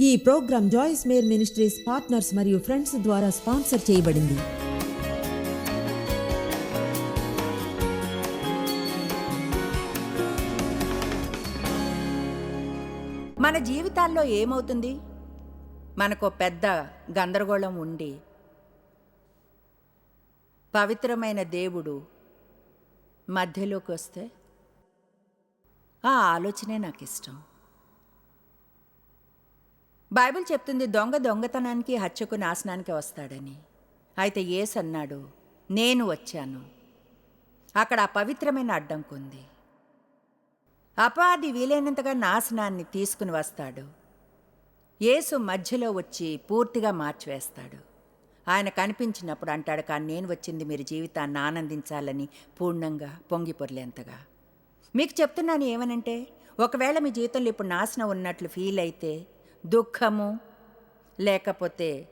ఈ programme Joyce Meyer ministries partners మరియు friends ద్వారా స్పాన్సర్ చేయబడింది. మన జీవితాల్లో ఏమవుతుంది? మనకు పెద్ద గందరగోళం ఉండి పవిత్రమైన దేవుడు మధ్యలోకి వస్తే ఆ ఆలోచనే నాకు ఇష్టం బైబిల్ చెప్తుంది దొంగ దొంగతనానికి హత్యకు నాశనానికి వస్తాడని. అయితే యేసు అన్నాడు నేను వచ్చాను. అక్కడ ఆ పవిత్రమైన అడ్డంకుంది అపాది వీలైనంతగా నాశనాన్ని తీసుకుని వస్తాడు. యేసు మధ్యలో వచ్చి పూర్తిగా మార్చివేస్తాడు. ఆయన కనిపించినప్పుడు అంటాడు కానీ నేను వచ్చింది మీరు జీవితాన్ని ఆనందించాలని పూర్ణంగా పొంగిపొర్లేంతగా మీకు చెప్తున్నాను ఏమనంటే ఒకవేళ మీ జీవితంలో ఇప్పుడు నాశనం ఉన్నట్లు ఫీల్ అయితే దుఃఖము లేకపోతే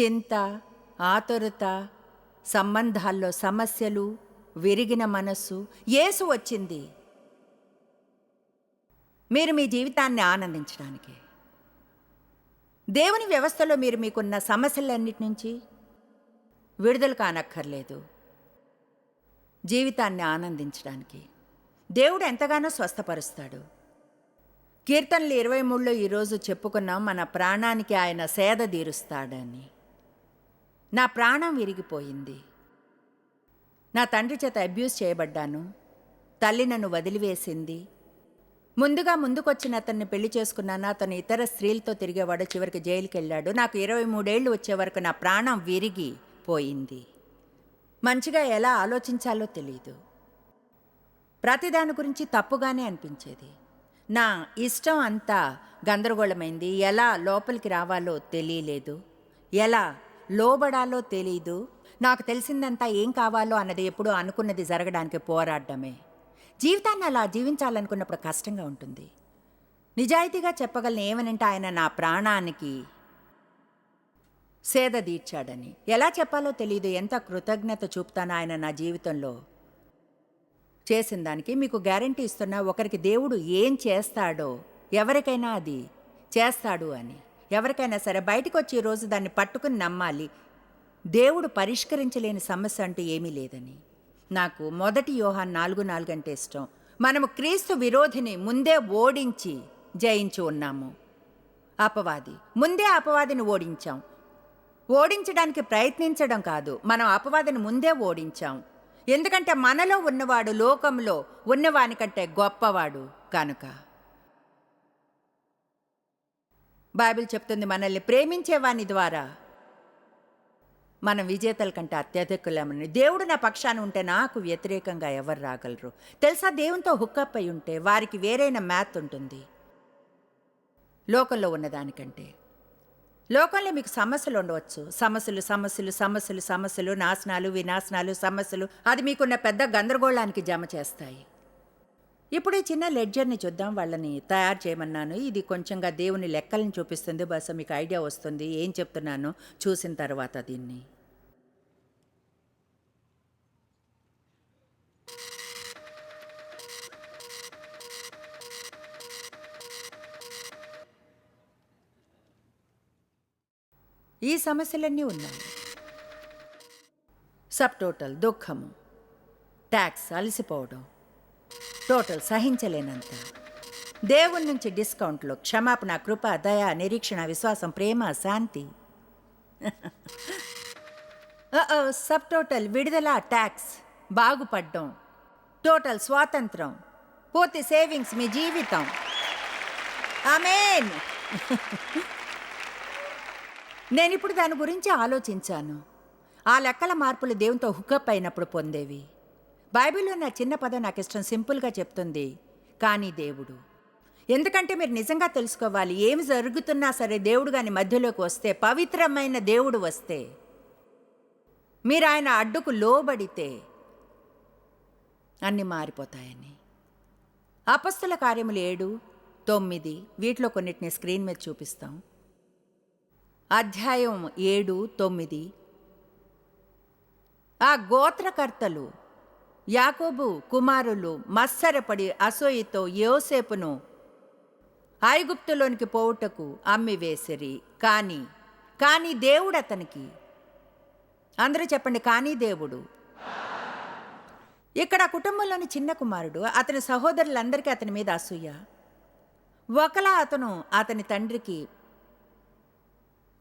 చింత ఆతురత సంబంధాల్లో సమస్యలు విరిగిన మనస్సు యేసు వచ్చింది. మీరు మీ జీవితాన్ని ఆనందించడానికి. దేవుని వ్యవస్థలో మీరు మీకున్న సమస్యలన్నిటి నుంచి విడుదల కానక్కర్లేదు. జీవితాన్ని ఆనందించడానికి. దేవుడు ఎంతగానో స్వస్థపరుస్తాడు. కీర్తనలు ఇరవై మూడులో ఈరోజు చెప్పుకున్నాం మన ప్రాణానికి ఆయన సేద తీరుస్తాడని. నా ప్రాణం విరిగిపోయింది. నా తండ్రి చేత అబ్యూస్ చేయబడ్డాను. తల్లి నన్ను వదిలివేసింది. ముందుగా ముందుకొచ్చిన అతన్ని పెళ్ళి చేసుకున్నాను. అతను ఇతర స్త్రీలతో తిరిగేవాడు చివరికి జైలుకి వెళ్ళాడు నాకు ఇరవై మూడేళ్ళు వచ్చే వరకు నా ప్రాణం విరిగి పోయింది మంచిగా ఎలా ఆలోచించాలో తెలియదు ప్రతిదాని గురించి తప్పుగానే అనిపించేది. నా ఇష్టం అంతా గందరగోళమైంది. ఎలా లోపలికి రావాలో తెలియలేదు. ఎలా లోబడాలో తెలీదు. నాకు తెలిసిందంతా ఏం కావాలో అన్నది ఎప్పుడూ అనుకున్నది జరగడానికి పోరాడమే జీవితాన్ని అలా జీవించాలనుకున్నప్పుడు కష్టంగా ఉంటుంది. నిజాయితీగా చెప్పగలను ఏమనంటే ఆయన నా ప్రాణానికి సేద తీర్చాడని. ఎలా చెప్పాలో తెలియదు ఎంత కృతజ్ఞత చూపుతాను ఆయన నా జీవితంలో. చేసిన దానికి మీకు గ్యారంటీ ఇస్తున్నా ఒకరికి దేవుడు ఏం చేస్తాడో ఎవరికైనా అది చేస్తాడు అని. ఎవరికైనా సరే బయటకు వచ్చి ఈరోజు రోజు దాన్ని పట్టుకుని నమ్మాలి. దేవుడు పరిష్కరించలేని సమస్య అంటూ ఏమీ లేదని. నాకు మొదటి యోహాన్ నాలుగు నాలుగు అంటే ఇష్టం. మనము క్రీస్తు విరోధిని ముందే ఓడించి జయించి ఉన్నాము. అపవాది. ముందే అపవాదిని ఓడించాం. ఓడించడానికి ప్రయత్నించడం కాదు. మనం అపవాదిని ముందే ఓడించాం. ఎందుకంటే మనలో ఉన్నవాడు లోకంలో ఉన్నవానికంటే గొప్పవాడు కనుక. బైబిల్ చెప్తుంది మనల్ని ప్రేమించేవాని ద్వారా మనం విజేతల కంటే అత్యధికులమని. దేవుడు నా పక్షాన ఉంటే నాకు వ్యతిరేకంగా ఎవరు రాగలరు? తెలుసా? దేవునితో హుక్కప్ అయి ఉంటే వారికి వేరైన మ్యాథ్ ఉంటుంది. లోకంలో ఉన్నదానికంటే. లోకంలో మీకు సమస్యలు ఉండవచ్చు. సమస్యలు సమస్యలు సమస్యలు సమస్యలు నాశనాలు వినాశనాలు సమస్యలు అది మీకున్న పెద్ద గందరగోళానికి జమ చేస్తాయి. ఇప్పుడు ఈ చిన్న లెడ్జర్ని చూద్దాం వాళ్ళని తయారు చేయమన్నాను. ఇది కొంచెంగా దేవుని లెక్కలను చూపిస్తుంది. బస్ మీకు ఐడియా వస్తుంది. ఏం చెప్తున్నానో? చూసిన తర్వాత దీన్ని. ఈ సమస్యలన్నీ ఉన్నాయి. సబ్ టోటల్ దుఃఖము ట్యాక్స్ అలసిపోవడం టోటల్ సహించలేనంత. దేవుని నుంచి డిస్కౌంట్లు క్షమాపణ కృప దయ నిరీక్షణ విశ్వాసం ప్రేమ శాంతి. సబ్ టోటల్ విడుదల ట్యాక్స్ బాగుపడ్డం టోటల్ స్వాతంత్రం పూర్తి సేవింగ్స్ మీ జీవితం. ఆమెన్ నేను ఇప్పుడు దాని గురించి ఆలోచించాను. ఆ లెక్కల మార్పులు దేవునితో హుకప్ అయినప్పుడు పొందేవి. బైబిల్లో నా చిన్న పదం నాకు ఇష్టం సింపుల్గా చెప్తుంది కానీ దేవుడు. ఎందుకంటే మీరు నిజంగా తెలుసుకోవాలి ఏమి జరుగుతున్నా సరే దేవుడు కానీ మధ్యలోకి వస్తే పవిత్రమైన దేవుడు వస్తే మీరు ఆయన అడ్డుకు లోబడితే అన్నీ మారిపోతాయని. అపస్తుల కార్యములు ఏడు తొమ్మిది వీటిలో కొన్నిటిని స్క్రీన్ మీద చూపిస్తాం. అధ్యాయం ఏడు తొమ్మిది. ఆ గోత్రకర్తలు యాకోబు కుమారులు మత్సరపడి అసూయతో యోసేపును ఐగుప్తులోనికి పోవుటకు అమ్మి వేసిరి కానీ కానీ దేవుడు అతనికి అందరూ చెప్పండి కానీ దేవుడు. ఇక్కడ కుటుంబంలోని చిన్న కుమారుడు అతని సహోదరులందరికీ అతని మీద అసూయ. ఒకలా అతను అతని తండ్రికి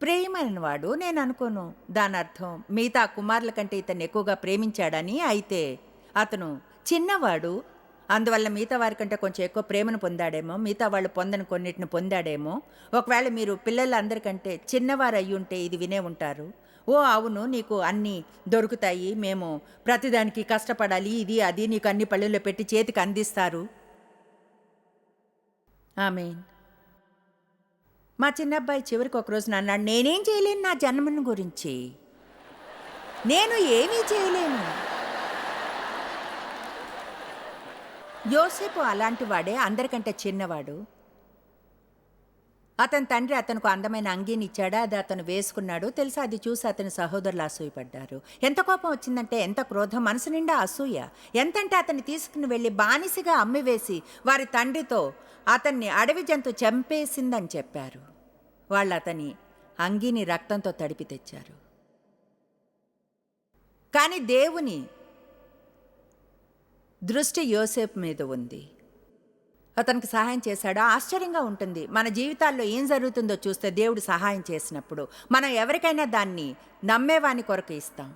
ప్రేమైన వాడు నేను అనుకోను. దాని అర్థం మిగతా కుమారుల కంటే ఇతన్ని ఎక్కువగా ప్రేమించాడని అయితే అతను చిన్నవాడు. అందువల్ల మిగతా వారి కంటే కొంచెం ఎక్కువ ప్రేమను పొందాడేమో మిగతా వాళ్ళు పొందని కొన్నిటిని పొందాడేమో. ఒకవేళ మీరు పిల్లలందరికంటే చిన్నవారు అయ్యి ఉంటే ఇది వినే ఉంటారు. ఓ అవును నీకు అన్నీ దొరుకుతాయి. మేము ప్రతిదానికి కష్టపడాలి. ఇది అది నీకు అన్ని పళ్ళుల్లో పెట్టి చేతికి అందిస్తారు. ఆమెన్. మా చిన్నబ్బాయి చివరికి ఒకరోజు నన్నాడు అన్నాడు నేనేం చేయలేను నా జన్మను గురించి. నేను ఏమీ చేయలేను. యోసేపు అలాంటి వాడే అందరికంటే చిన్నవాడు. అతని తండ్రి అతనికి అందమైన అంగీని ఇచ్చాడా అది అతను వేసుకున్నాడు. తెలుసా అది చూసి అతని సహోదరులు అసూయపడ్డారు. ఎంత కోపం వచ్చిందంటే ఎంత క్రోధం మనసు నిండా అసూయ. ఎంతంటే అతన్ని తీసుకుని వెళ్ళి బానిసగా అమ్మివేసి వారి తండ్రితో అతన్ని అడవి జంతు చంపేసిందని చెప్పారు. వాళ్ళతని అంగీని రక్తంతో తడిపి తెచ్చారు. కానీ దేవుని దృష్టి యోసేపు మీద ఉంది. అతనికి సహాయం చేశాడు? ఆశ్చర్యంగా ఉంటుంది. మన జీవితాల్లో ఏం జరుగుతుందో చూస్తే దేవుడు సహాయం చేసినప్పుడు మనం ఎవరికైనా దాన్ని నమ్మేవాని కొరకు ఇస్తాం.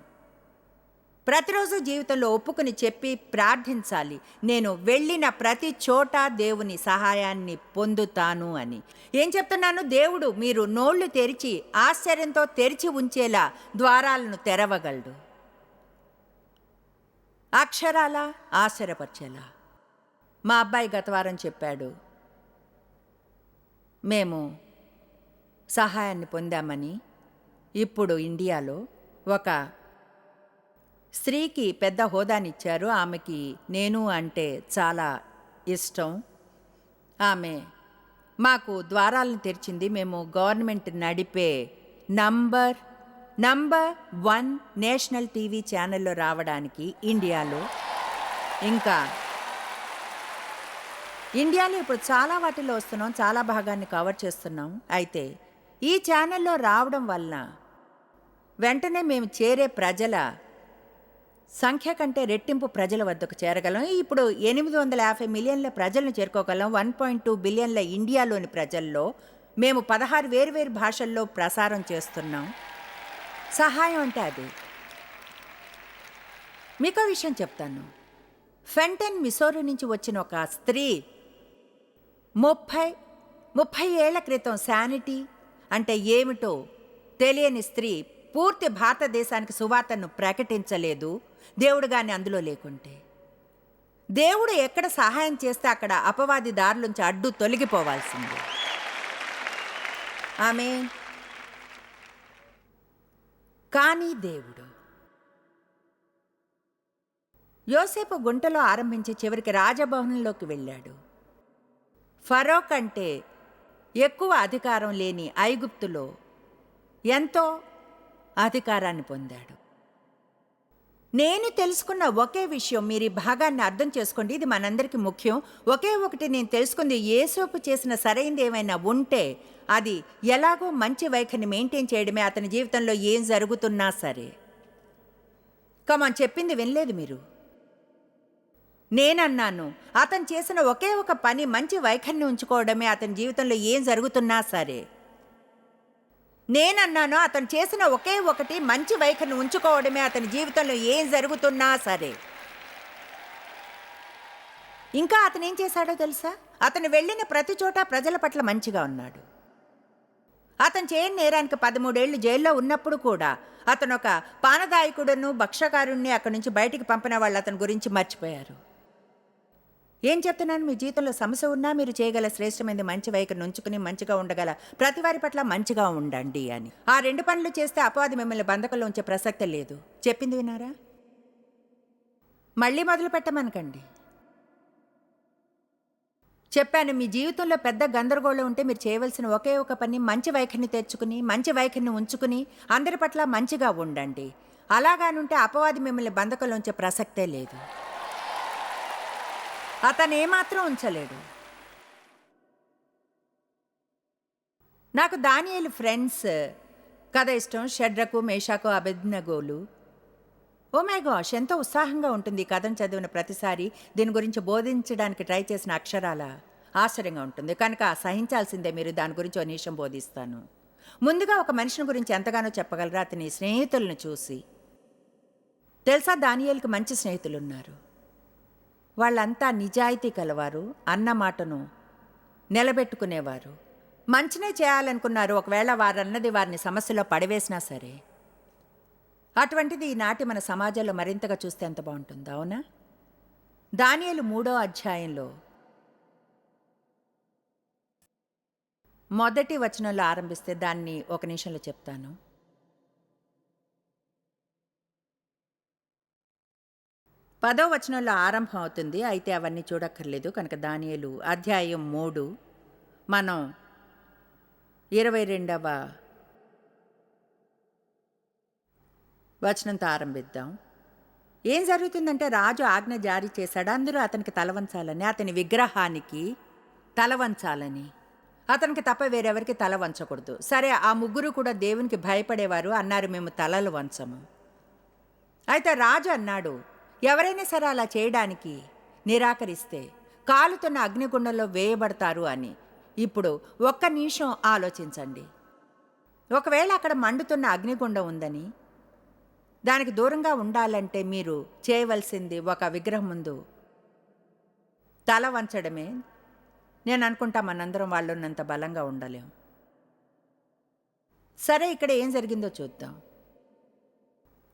ప్రతిరోజు జీవితంలో ఒప్పుకుని చెప్పి ప్రార్థించాలి. నేను వెళ్ళిన ప్రతి చోట దేవుని సహాయాన్ని పొందుతాను అని. ఏం చెప్తున్నాను? దేవుడు మీరు నోళ్ళు తెరిచి ఆశ్చర్యంతో తెరిచి ఉంచేలా ద్వారాలను తెరవగలడు. అక్షరాల? ఆశ్చర్యపరిచేలా? మా అబ్బాయి గత వారం చెప్పాడు మేము సహాయాన్ని పొందామని ఇప్పుడు ఇండియాలో ఒక స్త్రీకి పెద్ద హోదానిచ్చారు. ఆమెకి నేను అంటే చాలా ఇష్టం. ఆమె మాకు ద్వారాలను తెరిచింది. మేము గవర్నమెంట్ నడిపే number number one national TV ఛానల్లో రావడానికి ఇండియాలో. ఇంకా ఇండియాలో ఇప్పుడు చాలా వాటిలో వస్తున్నాం. చాలా భాగాన్ని కవర్ చేస్తున్నాం. అయితే ఈ ఛానల్లో రావడం వలన వెంటనే మేము చేరే ప్రజల సంఖ్య కంటే రెట్టింపు ప్రజల వద్దకు చేరగలం. ఇప్పుడు ఎనిమిది వందల యాభై మిలియన్ల ప్రజలను చేరుకోగలం. వన్ పాయింట్ టూ బిలియన్ల ఇండియాలోని ప్రజల్లో మేము పదహారు వేరువేరు భాషల్లో ప్రసారం చేస్తున్నాం. సహాయం అంటే అది. మీకు విషయం చెప్తాను. ఫెంటన్ మిసోరి నుంచి వచ్చిన ఒక స్త్రీ ముప్పై ముప్పై ఏళ్ళ క్రితం శానిటీ అంటే ఏమిటో తెలియని స్త్రీ పూర్తి భారతదేశానికి సువార్తను ప్రకటించలేదు. దేవుడు కానీ అందులో లేకుంటే? దేవుడు ఎక్కడ సహాయం చేస్తే అక్కడ అపవాది దారులుంచి అడ్డు తొలగిపోవాల్సింది. ఆమె కానీ దేవుడు యోసేపు గుంటలో ఆరంభించి చివరికి రాజభవనంలోకి వెళ్ళాడు. ఫరో కంటే ఎక్కువ అధికారం లేని ఐగుప్తులో ఎంతో అధికారాన్ని పొందాడు. నేను తెలుసుకున్న ఒకే విషయం మీరు ఈ భాగాన్ని అర్థం చేసుకోండి. ఇది మనందరికీ ముఖ్యం. ఒకే ఒకటి నేను తెలుసుకుంది ఏసోపు చేసిన సరైనది ఏమైనా ఉంటే అది ఎలాగో మంచి వైఖరిని మెయింటైన్ చేయడమే అతని జీవితంలో ఏం జరుగుతున్నా సరే. కమాన్ చెప్పింది వినలేదు మీరు. నేనన్నాను అతను చేసిన ఒకే ఒక పని మంచి వైఖరిని ఉంచుకోవడమే అతని జీవితంలో ఏం జరుగుతున్నా సరే. నేనన్నాను అతను చేసిన ఒకే ఒకటి మంచి వైఖరిని ఉంచుకోవడమే అతని జీవితంలో ఏం జరుగుతున్నా సరే. ఇంకా అతను ఏం చేశాడో తెలుసా? అతను వెళ్ళిన ప్రతి చోట ప్రజల పట్ల మంచిగా ఉన్నాడు. అతను చేయని నేరానికి పదమూడేళ్ళు జైల్లో ఉన్నప్పుడు కూడా అతను ఒక పానదాయకుడును భక్షకారుణ్ణి అక్కడి నుంచి బయటికి పంపిన వాళ్ళు అతని గురించి మర్చిపోయారు. ఏం చెప్తున్నాను? మీ జీవితంలో సమస్య ఉన్నా మీరు చేయగల శ్రేష్టమైనది మంచి వైఖరి ఉంచుకుని మంచిగా ఉండగల. ప్రతి వారి పట్ల మంచిగా ఉండండి అని. ఆ రెండు పనులు చేస్తే అపవాది మిమ్మల్ని బంధకంలో ఉంచే ప్రసక్తే లేదు. చెప్పింది వినారా మళ్ళీ మొదలు పెట్టమనకండి. చెప్పాను మీ జీవితంలో పెద్ద గందరగోళం ఉంటే మీరు చేయవలసిన ఒకే ఒక పని మంచి వైఖరిని తెచ్చుకుని మంచి వైఖరిని ఉంచుకుని అందరి పట్ల మంచిగా ఉండండి. అలాగానుంటే అపవాది మిమ్మల్ని బంధకంలో ఉంచే ప్రసక్తే లేదు. అతను ఏమాత్రం ఉంచలేడు. నాకు దానియలు ఫ్రెండ్స్ కథ ఇష్టం షడ్రకు మేషాకు అభిజ్ఞగోలు. ఓ మై గాష్ ఎంతో ఉత్సాహంగా ఉంటుంది ఈ కథను చదివిన ప్రతిసారి. దీని గురించి బోధించడానికి ట్రై చేసిన అక్షరాల ఆశ్చర్యంగా ఉంటుంది. కనుక సహించాల్సిందే మీరు దాని గురించి ఓ నిమిషం బోధిస్తాను. ముందుగా ఒక మనిషిని గురించి ఎంతగానో చెప్పగలరా? అతని స్నేహితులను చూసి. తెలుసా దానియేలుకి మంచి స్నేహితులు ఉన్నారు వాళ్ళంతా నిజాయితీ కలవారు అన్న మాటను నిలబెట్టుకునేవారు. మంచినే చేయాలనుకున్నారు ఒకవేళ వారన్నది వారిని సమస్యలో పడివేసినా సరే. అటువంటిది ఈనాటి మన సమాజంలో మరింతగా చూస్తే ఎంత బాగుంటుంది అవునా? దానియలు మూడో అధ్యాయంలో మొదటి వచనంలో ఆరంభిస్తే దాన్ని ఒక నిమిషంలో చెప్తాను. పదో వచనంలో ఆరంభం అవుతుంది అయితే అవన్నీ చూడక్కర్లేదు. కనుక దానియలు అధ్యాయం మూడు. మనం ఇరవై రెండవ వచనంతో ఆరంభిద్దాం. ఏం జరుగుతుందంటే రాజు ఆజ్ఞ జారీ చేశాడు. అందరూ అతనికి తలవంచాలని అతని విగ్రహానికి తలవంచాలని. అతనికి తప్ప వేరెవరికి తల వంచకూడదు సరే ఆ ముగ్గురు కూడా దేవునికి భయపడేవారు. అన్నారు మేము తలలు వంచము. అయితే రాజు అన్నాడు ఎవరైనా సరే అలా చేయడానికి నిరాకరిస్తే కాలుతున్న అగ్నిగుండంలో వేయబడతారు అని. ఇప్పుడు ఒక్క నిమిషం ఆలోచించండి. ఒకవేళ అక్కడ మండుతున్న అగ్నిగుండం ఉందని దానికి దూరంగా ఉండాలంటే మీరు చేయవలసింది ఒక విగ్రహం ముందు తల వంచడమే. నేను అనుకుంటా మనందరం వాళ్ళు ఉన్నంత బలంగా ఉండలేం. సరే ఇక్కడ ఏం జరిగిందో చూద్దాం.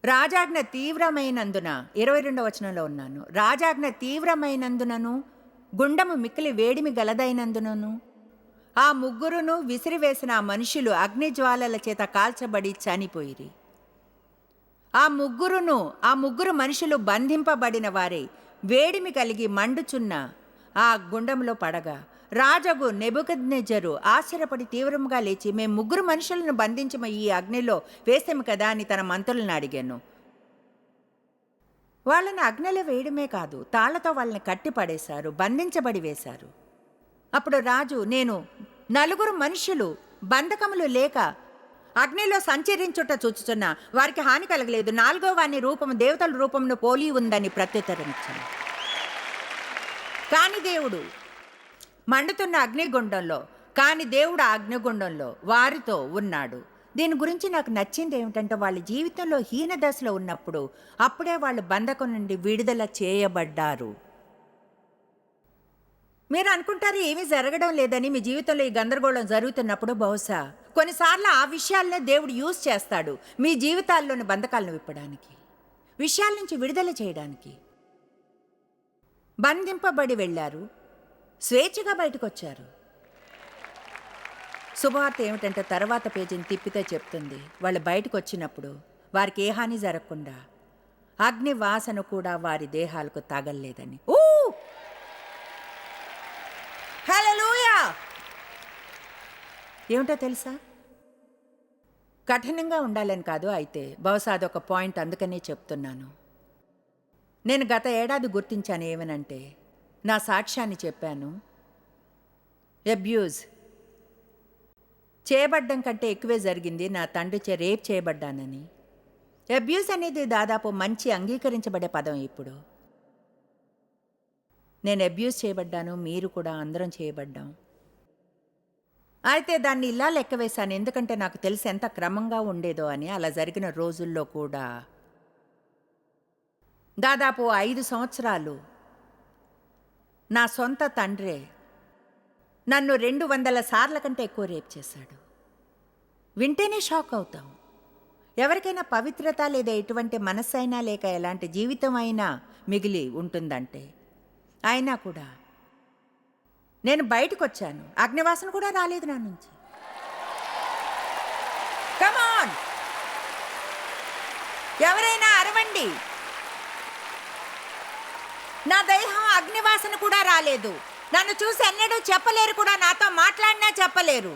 రాజాజ్ఞ తీవ్రమైనందున ఇరవై రెండవ వచనంలో ఉన్నాను. రాజాజ్ఞ తీవ్రమైనందునను గుండము మిక్కిలి వేడిమి గలదైనందునను ఆ ముగ్గురును విసిరివేసిన ఆ మనుషులు అగ్నిజ్వాలల చేత కాల్చబడి చనిపోయిరి. ఆ ముగ్గురును ఆ ముగ్గురు మనుషులు బంధింపబడిన వారే వేడిమి కలిగి మండుచున్న ఆ గుండంలో పడగా రాజగు నెబుకద్నెజరు ఆశ్చర్యపడి తీవ్రంగా లేచి మేము ముగ్గురు మనుషులను బంధించమ ఈ అగ్నిలో వేసాము కదా అని తన మంత్రులను అడిగాను. వాళ్ళని అగ్నిలో వేయడమే కాదు తాళ్ళతో వాళ్ళని కట్టి పడేశారు బంధించబడి వేశారు. అప్పుడు రాజు నేను నలుగురు మనుషులు బంధకములు లేక అగ్నిలో సంచరించుట చూచుచున్న వారికి హాని కలగలేదు. నాలుగో వాని రూపము దేవతల రూపమును పోలి ఉందని ప్రత్యుత్తరించాను కాని దేవుడు మండుతున్న అగ్నిగుండంలో కాని దేవుడు ఆ అగ్నిగుండంలో వారితో ఉన్నాడు. దీని గురించి నాకు నచ్చింది ఏమిటంటే వాళ్ళ జీవితంలో హీన దశలో ఉన్నప్పుడు అప్పుడే వాళ్ళు బంధకం నుండి విడుదల చేయబడ్డారు. మీరు అనుకుంటారు ఏమీ జరగడం లేదని మీ జీవితంలో ఈ గందరగోళం జరుగుతున్నప్పుడు బహుశా. కొన్నిసార్లు ఆ విషయాలనే దేవుడు యూజ్ చేస్తాడు మీ జీవితాల్లోని బంధకాలను విప్పడానికి విషయాల నుంచి విడుదల చేయడానికి. బంధింపబడి వెళ్ళారు. స్వేచ్ఛగా బయటకొచ్చారు. శుభవార్త ఏమిటంటే తర్వాత పేజీని తిప్పితే చెప్తుంది. వాళ్ళు బయటకు వచ్చినప్పుడు వారికి ఏ హాని జరగకుండా అగ్ని వాసన కూడా వారి దేహాలకు తగల్లేదని. ఊ! హల్లెలూయా! ఏమిటో తెలుసా? కఠినంగా ఉండాలని కాదు అయితే బహుశా అదొక పాయింట్ అందుకనే చెప్తున్నాను. నేను గత ఏడాది గుర్తించాను ఏమనంటే నా సాక్ష్యాన్ని చెప్పాను. అబ్యూజ్ చేయబడ్డం కంటే ఎక్కువే జరిగింది. నా తండ్రి చే రేప్ చేయబడ్డానని. అబ్యూస్ అనేది దాదాపు మంచి అంగీకరించబడే పదం ఇప్పుడు. నేను అబ్యూస్ చేయబడ్డాను. మీరు కూడా అందరం చేయబడ్డాం. అయితే దాన్ని ఇలా లెక్కవేశాను ఎందుకంటే నాకు తెలిసి ఎంత క్రమంగా ఉండేదో అని. అలా జరిగిన రోజుల్లో కూడా దాదాపు ఐదు సంవత్సరాలు నా సొంత తండ్రే నన్ను రెండు వందల సార్ల కంటే ఎక్కువ రేప్ చేశాడు. వింటేనే షాక్ అవుతాం. ఎవరికైనా పవిత్రత లేదా ఎటువంటి మనస్సైనా లేక ఎలాంటి జీవితం అయినా మిగిలి ఉంటుందంటే అయినా కూడా నేను బయటకు వచ్చాను అగ్నివాసన కూడా రాలేదు నా నుంచి. కమాన్ ఎవరైనా అరవండి. నా దేహం అగ్నివాసన కూడా రాలేదు. నన్ను చూసి ఎన్నడూ చెప్పలేరు కూడా నాతో మాట్లాడినా చెప్పలేరు.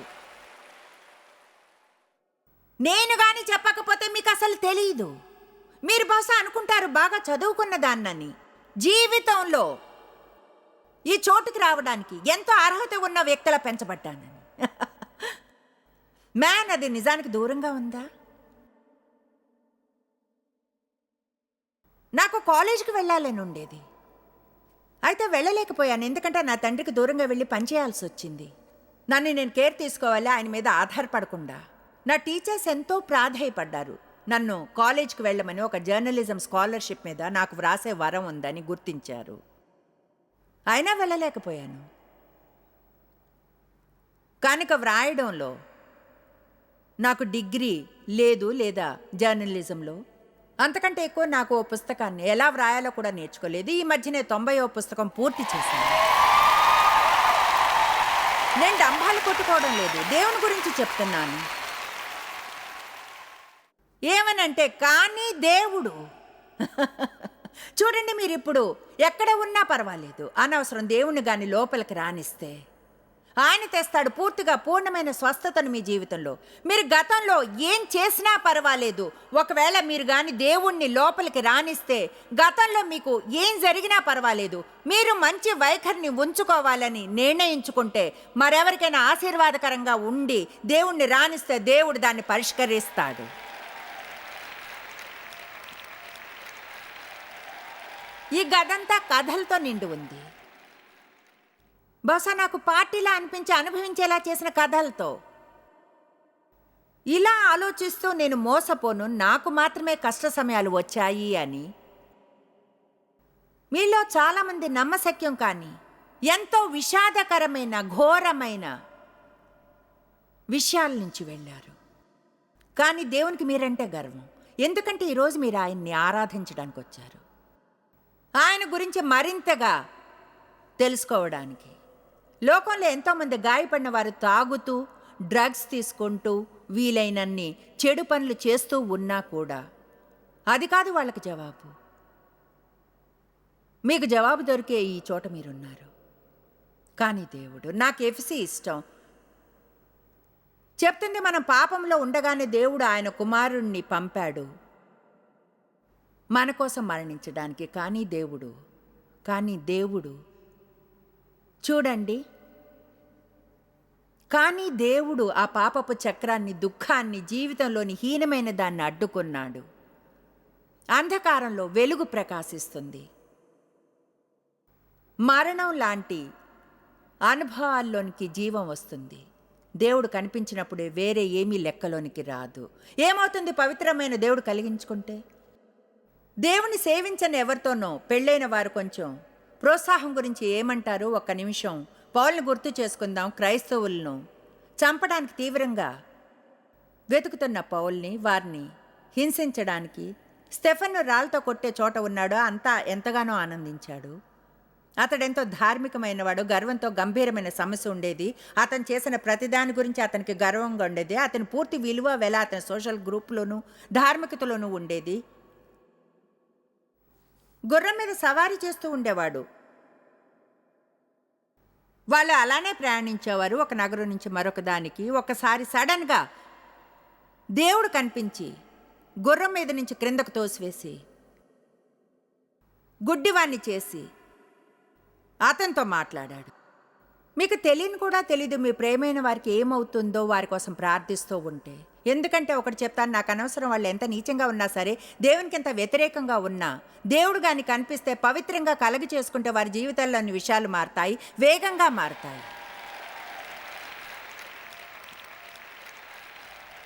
నేను గాని చెప్పకపోతే మీకు అసలు తెలియదు మీరు బహుశా అనుకుంటారు బాగా చదువుకున్న దాన్నని. జీవితంలో ఈ చోటుకి రావడానికి ఎంతో అర్హత ఉన్న వ్యక్తుల పెంచబడ్డానని. మ్యాన్ అది నిజానికి దూరంగా ఉందా? నాకు కాలేజీకి వెళ్ళాలని ఉండేది. అయితే వెళ్ళలేకపోయాను. ఎందుకంటే నా తండ్రికి దూరంగా వెళ్ళి పనిచేయాల్సి వచ్చింది. నన్ను నేను కేర్ తీసుకోవాలి ఆయన మీద ఆధారపడకుండా. నా టీచర్స్ ఎంతో ప్రాధాయపడ్డారు. నన్ను కాలేజ్కి వెళ్ళమని ఒక జర్నలిజం స్కాలర్షిప్ మీద నాకు వ్రాసే వరం ఉందని గుర్తించారు. అయినా వెళ్ళలేకపోయాను. కనుక వ్రాయడంలో నాకు డిగ్రీ లేదు లేదా జర్నలిజంలో? అంతకంటే ఎక్కువ నాకు ఓ పుస్తకాన్ని ఎలా వ్రాయాలో కూడా నేర్చుకోలేదు. ఈ మధ్యనే తొంభై ఓ పుస్తకం పూర్తి చేశాను. నేను డంబాలు కొట్టుకోవడం లేదు. దేవుని గురించి చెప్తున్నాను. ఏమనంటే కానీ దేవుడు చూడండి మీరు ఇప్పుడు ఎక్కడ ఉన్నా పర్వాలేదు. అనవసరం దేవుణ్ణి కానీ లోపలికి రానిస్తే. ఆయన తెస్తాడు పూర్తిగా పూర్ణమైన స్వస్థతను మీ జీవితంలో. మీరు గతంలో ఏం చేసినా పర్వాలేదు. ఒకవేళ మీరు కానీ దేవుణ్ణి లోపలికి రానిస్తే గతంలో మీకు ఏం జరిగినా పర్వాలేదు. మీరు మంచి వైఖరిని ఉంచుకోవాలని నిర్ణయించుకుంటే మరెవరికైనా ఆశీర్వాదకరంగా ఉండి దేవుణ్ణి రానిస్తే దేవుడు దాన్ని పరిష్కరిస్తాడు. ఈ గదంతా కథలతో నిండి ఉంది. బహుశా నాకు పార్టీలా అనిపించి అనుభవించేలా చేసిన కథలతో. ఇలా ఆలోచిస్తూ నేను మోసపోను నాకు మాత్రమే కష్ట సమయాలు వచ్చాయి అని. మీలో చాలామంది నమ్మశక్యం కానీ ఎంతో విషాదకరమైన ఘోరమైన విషయాల నుంచి వెళ్ళారు. కానీ దేవునికి మీరంటే గర్వం. ఎందుకంటే ఈరోజు మీరు ఆయన్ని ఆరాధించడానికి వచ్చారు ఆయన గురించి మరింతగా తెలుసుకోవడానికి. లోకంలో ఎంతోమంది గాయపడిన వారు తాగుతూ డ్రగ్స్ తీసుకుంటూ వీలైనన్ని చెడు పనులు చేస్తూ ఉన్నా కూడా. అది కాదు వాళ్ళకి జవాబు. మీకు జవాబు దొరికే ఈ చోట మీరున్నారు. కానీ దేవుడు నాకు ఎఫ్సి ఇష్టం. చెప్తుంది మనం పాపంలో ఉండగానే దేవుడు ఆయన కుమారుణ్ణి పంపాడు. మన కోసం మరణించడానికి కానీ దేవుడు కానీ దేవుడు. చూడండి కానీ దేవుడు ఆ పాపపు చక్రాన్ని దుఃఖాన్ని జీవితంలోని హీనమైన దాన్ని అడ్డుకున్నాడు. అంధకారంలో వెలుగు ప్రకాశిస్తుంది. మరణం లాంటి అనుభవాల్లోనికి జీవం వస్తుంది. దేవుడు కనిపించినప్పుడే వేరే ఏమీ లెక్కలోనికి రాదు. ఏమవుతుంది పవిత్రమైన దేవుడు కలిగించుకుంటే? దేవుని సేవించని ఎవరితోనో పెళ్ళైన వారు కొంచెం ప్రోత్సాహం గురించి ఏమంటారు? ఒక్క నిమిషం పౌల్ని గుర్తు చేసుకుందాం క్రైస్తవులను. చంపడానికి తీవ్రంగా వెతుకుతున్న పౌల్ని వారిని హింసించడానికి స్టెఫన్ను రాళ్ళతో కొట్టే చోట ఉన్నాడో అంతా ఎంతగానో ఆనందించాడు. అతడెంతో ధార్మికమైనవాడు గర్వంతో గంభీరమైన సమస్య ఉండేది. అతను చేసిన ప్రతిదాని గురించి అతనికి గర్వంగా ఉండేది. అతని పూర్తి విలువ వెల అతని సోషల్ గ్రూప్లోనూ ధార్మికతలోనూ ఉండేది. గుర్రం మీద సవారీ చేస్తూ ఉండేవాడు. వాళ్ళు అలానే ప్రయాణించేవారు. ఒక నగరం నుంచి మరొక దానికి. ఒకసారి సడన్గా దేవుడు కనిపించి గుర్రం మీద నుంచి క్రిందకు తోసివేసి గుడ్డివాణ్ణి చేసి అతనితో మాట్లాడాడు. మీకు తెలియని కూడా తెలీదు మీ ప్రేమైన వారికి ఏమవుతుందో వారి కోసం ప్రార్థిస్తూ ఉంటే. ఎందుకంటే ఒకటి చెప్తాను నాకు అనవసరం వాళ్ళు ఎంత నీచంగా ఉన్నా సరే దేవునికి ఎంత వ్యతిరేకంగా ఉన్నా దేవుడు కానీ కనిపిస్తే పవిత్రంగా కలగ చేసుకుంటే వారి జీవితాల్లోని విషయాలు మారతాయి వేగంగా మారతాయి.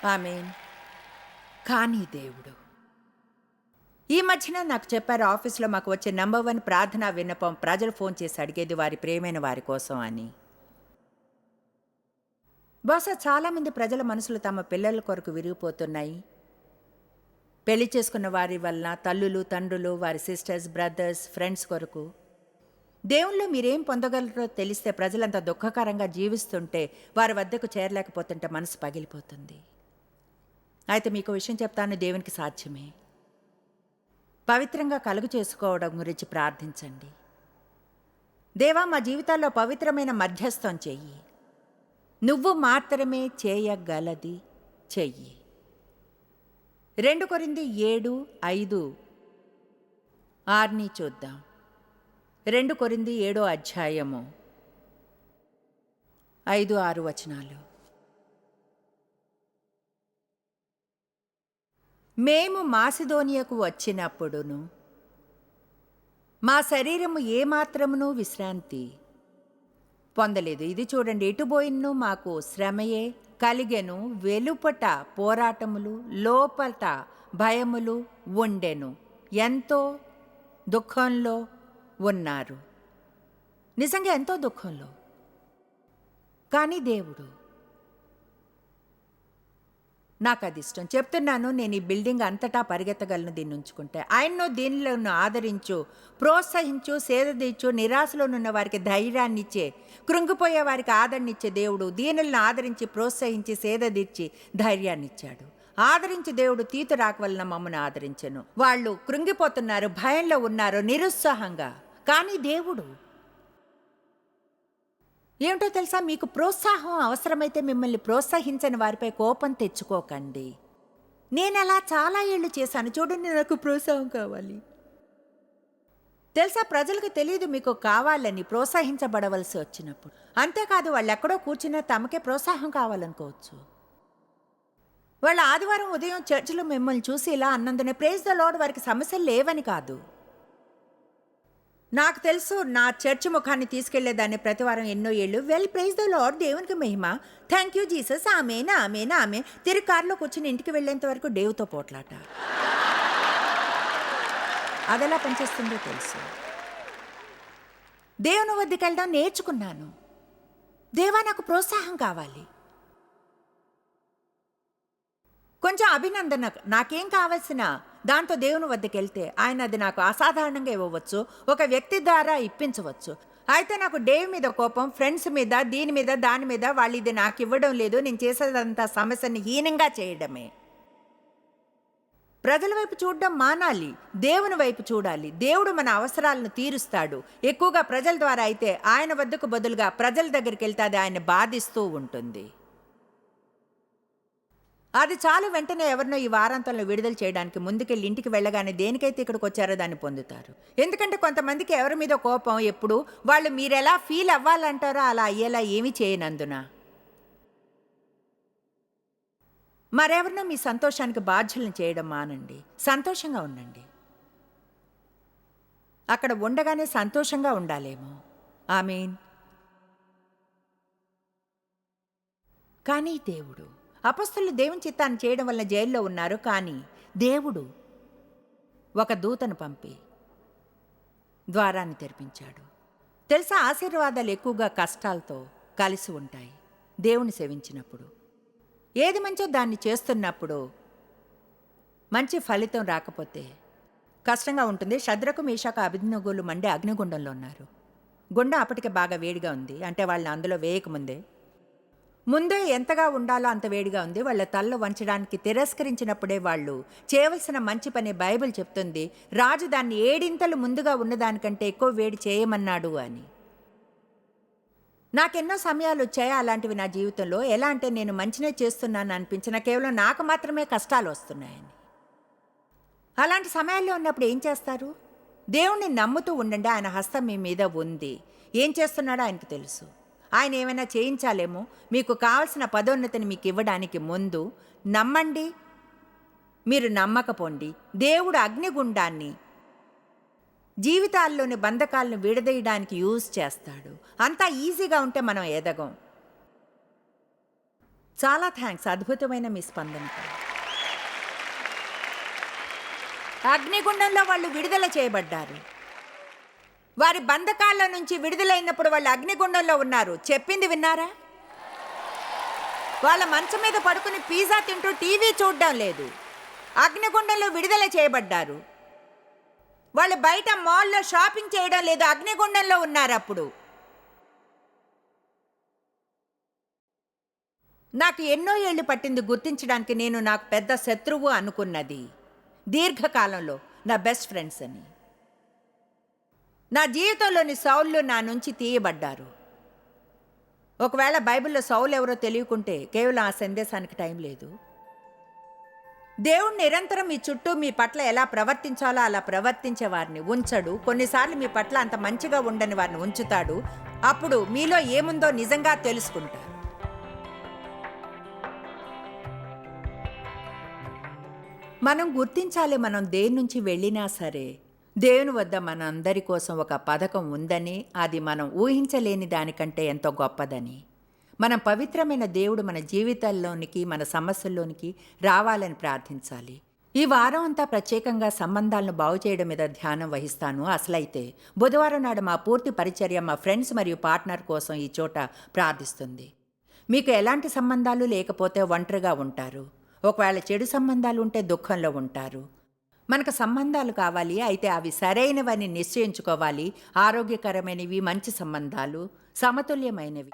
ఆమె కానీ దేవుడు ఈ మధ్యన నాకు చెప్పారు ఆఫీస్లో మాకు వచ్చే నెంబర్ వన్ ప్రార్థనా విన్నపం ప్రజలు ఫోన్ చేసి అడిగేది వారి ప్రేమైన వారి కోసం అని. బహుశా చాలామంది ప్రజల మనసులు తమ పిల్లల కొరకు విరిగిపోతున్నాయి. పెళ్ళి చేసుకున్న వారి వలన తల్లులు తండ్రులు వారి సిస్టర్స్ బ్రదర్స్ ఫ్రెండ్స్ కొరకు. దేవుళ్ళు మీరేం పొందగలరో తెలిస్తే ప్రజలంతా దుఃఖకరంగా జీవిస్తుంటే వారి వద్దకు చేరలేకపోతుంటే మనసు పగిలిపోతుంది. అయితే మీకు విషయం చెప్తాను దేవునికి సాధ్యమే. పవిత్రంగా కలుగు చేసుకోవడం గురించి ప్రార్థించండి. దేవా మా జీవితాల్లో పవిత్రమైన మధ్యస్థం చెయ్యి. నువ్వు మాత్రమే చేయగలది చెయ్యి. రెండు కొరింది ఏడు ఐదు. ఆర్ని చూద్దాం. రెండు కొరింది ఏడో అధ్యాయము. ఐదు ఆరు వచనాలు. మేము మాసిదోనియకు వచ్చినప్పుడును మా శరీరము ఏమాత్రమును విశ్రాంతి పొందలేదు. ఇది చూడండి ఎటుపోయినను మాకు శ్రమయే కలిగెను వెలుపట పోరాటములు లోపట భయములు ఉండెను. ఎంతో దుఃఖంలో ఉన్నారు. నిజంగా ఎంతో దుఃఖంలో. కానీ దేవుడు నాకు అది ఇష్టం. చెప్తున్నాను నేను ఈ బిల్డింగ్ అంతటా పరిగెత్తగలను దీన్ని ఉంచుకుంటే. ఆయన్ను దీనిలో ఆదరించు ప్రోత్సహించు సేదదీర్చు నిరాశలోనున్న వారికి ధైర్యాన్ని ఇచ్చే కృంగిపోయే వారికి ఆదరణిచ్చే దేవుడు దీనులను ఆదరించి ప్రోత్సహించి సేదదీర్చి ధైర్యాన్ని ఇచ్చాడు ఆదరించి దేవుడు తీతు రాక వలన మమ్మను ఆదరించను. వాళ్ళు కృంగిపోతున్నారు భయంలో ఉన్నారు నిరుత్సాహంగా. కానీ దేవుడు ఏమిటో తెలుసా? మీకు ప్రోత్సాహం అవసరమైతే మిమ్మల్ని ప్రోత్సహించని వారిపై కోపం తెచ్చుకోకండి. నేను అలా చాలా ఏళ్ళు చేశాను. చూడండి నాకు ప్రోత్సాహం కావాలి. తెలుసా? ప్రజలకు తెలియదు మీకు కావాలని ప్రోత్సహించబడవలసి వచ్చినప్పుడు. అంతేకాదు వాళ్ళు ఎక్కడో కూర్చున్నా తమకే ప్రోత్సాహం కావాలనుకోవచ్చు. వాళ్ళ ఆదివారం ఉదయం చర్చిలో మిమ్మల్ని చూసి ఇలా అన్నందునే ప్రేజ్ ద లోడ్ వారికి సమస్యలు లేవని కాదు. నాకు తెలుసు నా చర్చి ముఖాన్ని తీసుకెళ్ళేదాన్ని ప్రతివారం ఎన్నో ఏళ్ళు. వెల్ ప్రైజ్ ద లార్డ్ దేవునికి మహిమ. థ్యాంక్ యూ జీసస్ ఆమెనా ఆమెనా ఆమె తిరిగి కారులో కూర్చుని ఇంటికి వెళ్ళేంత వరకు దేవుతో పోట్లాట. అదెలా పనిచేస్తుందో తెలుసు. దేవుని వద్దకు వెళ్ళడం నేర్చుకున్నాను. దేవా నాకు ప్రోత్సాహం కావాలి. కొంచెం అభినందన నాకేం కావాల్సిన దాంతో దేవుని వద్దకు వెళ్తే ఆయన అది నాకు అసాధారణంగా ఇవ్వవచ్చు. ఒక వ్యక్తి ద్వారా ఇప్పించవచ్చు. అయితే నాకు డేవ్ మీద కోపం ఫ్రెండ్స్ మీద దీని మీద దాని మీద వాళ్ళు ఇది నాకు ఇవ్వడం లేదు. నేను చేసేదంతా సమస్యని హీనంగా చేయడమే. ప్రజల వైపు చూడడం మానాలి. దేవుని వైపు చూడాలి. దేవుడు మన అవసరాలను తీరుస్తాడు. ఎక్కువగా ప్రజల ద్వారా అయితే ఆయన వద్దకు బదులుగా ప్రజల దగ్గరికి వెళ్తే అది ఆయన బాధిస్తూ ఉంటుంది. అది చాలు వెంటనే ఎవరినో ఈ వారాంతంలో విడుదల చేయడానికి ముందుకెళ్ళి ఇంటికి వెళ్ళగానే దేనికైతే ఇక్కడికి వచ్చారో దాన్ని పొందుతారు. ఎందుకంటే కొంతమందికి ఎవరి మీద కోపం ఎప్పుడు వాళ్ళు మీరెలా ఫీల్ అవ్వాలంటారో అలా అయ్యేలా ఏమీ చేయనందున. మరెవరినో మీ సంతోషానికి బాధ్యులను చేయడం మానండి. సంతోషంగా ఉండండి. అక్కడ ఉండగానే సంతోషంగా ఉండాలేమో. ఐ మీన్ కానీ దేవుడు అపస్తులు దేవుని చిత్తాన్ని చేయడం వల్ల జైల్లో ఉన్నారు కానీ దేవుడు ఒక దూతను పంపి ద్వారాన్ని తెరిపించాడు. తెలుసా? ఆశీర్వాదాలు ఎక్కువగా కష్టాలతో కలిసి ఉంటాయి దేవుని సేవించినప్పుడు. ఏది మంచో దాన్ని చేస్తున్నప్పుడు మంచి ఫలితం రాకపోతే కష్టంగా ఉంటుంది. శద్రకు మీషాక అభిజ్ఞగులు మండే అగ్నిగుండంలో ఉన్నారు. గుండె అప్పటికే బాగా వేడిగా ఉంది. అంటే వాళ్ళని అందులో వేయకముందే ముందే ఎంతగా ఉండాలో అంత వేడిగా ఉంది. వాళ్ళ తల్ల వంచడానికి తిరస్కరించినప్పుడే వాళ్ళు చేయవలసిన మంచి పని బైబిల్ చెప్తుంది. రాజు దాన్ని ఏడింతలు ముందుగా ఉన్నదానికంటే ఎక్కువ వేడి చేయమన్నాడు అని. నాకెన్నో సమయాలు వచ్చాయి అలాంటివి నా జీవితంలో? ఎలా అంటే నేను మంచినే చేస్తున్నాను అనిపించిన కేవలం నాకు మాత్రమే కష్టాలు వస్తున్నాయని. అలాంటి సమయాల్లో ఉన్నప్పుడు ఏం చేస్తారు? దేవుణ్ణి నమ్ముతూ ఉండండి. ఆయన హస్తం మీ మీద ఉంది. ఏం చేస్తున్నాడో ఆయనకు తెలుసు. ఆయన ఏమైనా చేయించాలేమో? మీకు కావలసిన పదోన్నతిని మీకు ఇవ్వడానికి ముందు నమ్మండి. మీరు నమ్మకపోండి. దేవుడు అగ్నిగుండాన్ని జీవితాల్లోని బంధకాలను విడదీయడానికి యూజ్ చేస్తాడు. అంతా ఈజీగా ఉంటే మనం ఎదగం. చాలా థ్యాంక్స్. అద్భుతమైన మీ స్పందనకు అగ్నిగుండంలో వాళ్ళు విడుదల చేయబడ్డారు. వారి బంధకాల నుంచి విడుదలైనప్పుడు వాళ్ళు అగ్నిగుండంలో ఉన్నారు. చెప్పింది విన్నారా? వాళ్ళ మంచం మీద పడుకుని పిజ్జా తింటూ టీవీ చూడడం లేదు. అగ్నిగుండంలో విడుదల చేయబడ్డారు. వాళ్ళు బయట మాల్లో షాపింగ్ చేయడం లేదు. అగ్నిగుండంలో ఉన్నారు అప్పుడు. నాకు ఎన్నో ఏళ్ళు పట్టింది గుర్తించడానికి నేను నాకు పెద్ద శత్రువు అనుకున్నది. దీర్ఘకాలంలో నా బెస్ట్ ఫ్రెండ్స్ అని. నా జీవితంలోని సౌళ్ళు నా నుంచి తీయబడ్డారు. ఒకవేళ బైబిల్లో సౌలు ఎవరో తెలియకుంటే కేవలం ఆ సందేశానికి టైం లేదు. దేవుడు నిరంతరం మీ చుట్టూ మీ పట్ల ఎలా ప్రవర్తించాలో అలా ప్రవర్తించే వారిని ఉంచడు. కొన్నిసార్లు మీ పట్ల అంత మంచిగా ఉండని వారిని ఉంచుతాడు. అప్పుడు మీలో ఏముందో నిజంగా తెలుసుకుంటారు. మనం గుర్తించాలి మనం దేని నుంచి వెళ్ళినా సరే దేవుని వద్ద మన అందరి కోసం ఒక పథకం ఉందని అది మనం ఊహించలేని దానికంటే ఎంతో గొప్పదని. మనం పవిత్రమైన దేవుడు మన జీవితాల్లోనికి మన సమస్యల్లోనికి రావాలని ప్రార్థించాలి. ఈ వారం అంతా ప్రత్యేకంగా సంబంధాలను బాగు చేయడం మీద ధ్యానం వహిస్తాను. అసలైతే బుధవారం నాడు మా పూర్తి పరిచర్య మా ఫ్రెండ్స్ మరియు పార్ట్నర్ కోసం ఈ చోట ప్రార్థిస్తుంది. మీకు ఎలాంటి సంబంధాలు లేకపోతే ఒంటరిగా ఉంటారు. ఒకవేళ చెడు సంబంధాలు ఉంటే దుఃఖంలో ఉంటారు. మనకు సంబంధాలు కావాలి. అయితే అవి సరైనవని నిశ్చయించుకోవాలి. ఆరోగ్యకరమైనవి మంచి సంబంధాలు సమతుల్యమైనవి.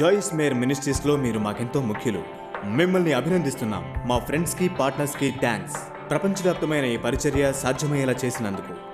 జాయిస్ మేర్ మినిస్ట్రీస్లో మీరు మాకెంతో ముఖ్యులు. మిమ్మల్ని అభినందిస్తున్నాం. మా ఫ్రెండ్స్కి పార్ట్నర్స్కి థ్యాంక్స్ ప్రపంచవ్యాప్తమైన ఈ పరిచర్య సాధ్యమయ్యేలా చేసినందుకు.